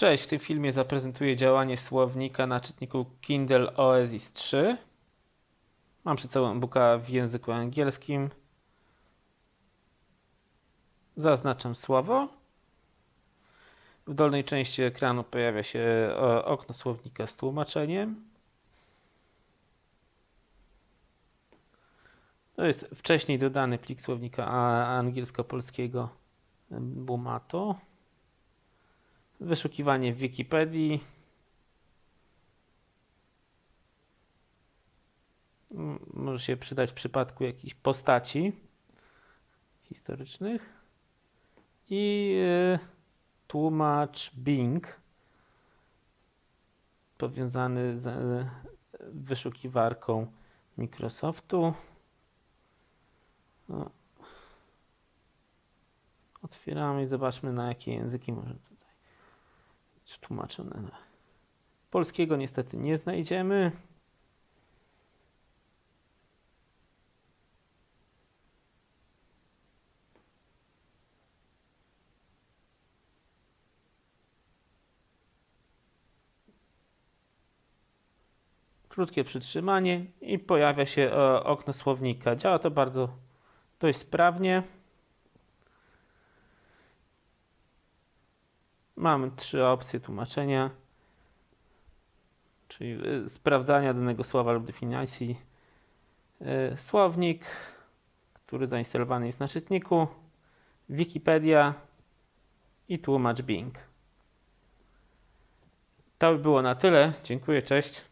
Cześć, w tym filmie zaprezentuję działanie słownika na czytniku Kindle Oasis 3. Mam przed sobą e-booka w języku angielskim. Zaznaczam słowo. W dolnej części ekranu pojawia się e, okno słownika z tłumaczeniem. To jest wcześniej dodany plik słownika angielsko-polskiego e, Bumato. Wyszukiwanie w Wikipedii. Może się przydać w przypadku jakichś postaci historycznych. I y, tłumacz Bing powiązany z y, wyszukiwarką Microsoftu. No. Otwieramy i zobaczmy na jakie języki może tutaj być tłumaczone. na- Polskiego niestety nie znajdziemy. Krótkie przytrzymanie i pojawia się e, okno słownika. Działa to bardzo dość sprawnie. Mamy trzy opcje tłumaczenia, czyli y, sprawdzania danego słowa lub definicji. Y, Słownik, który zainstalowany jest na czytniku, Wikipedia i tłumacz Bing. To by było na tyle. Dziękuję, cześć.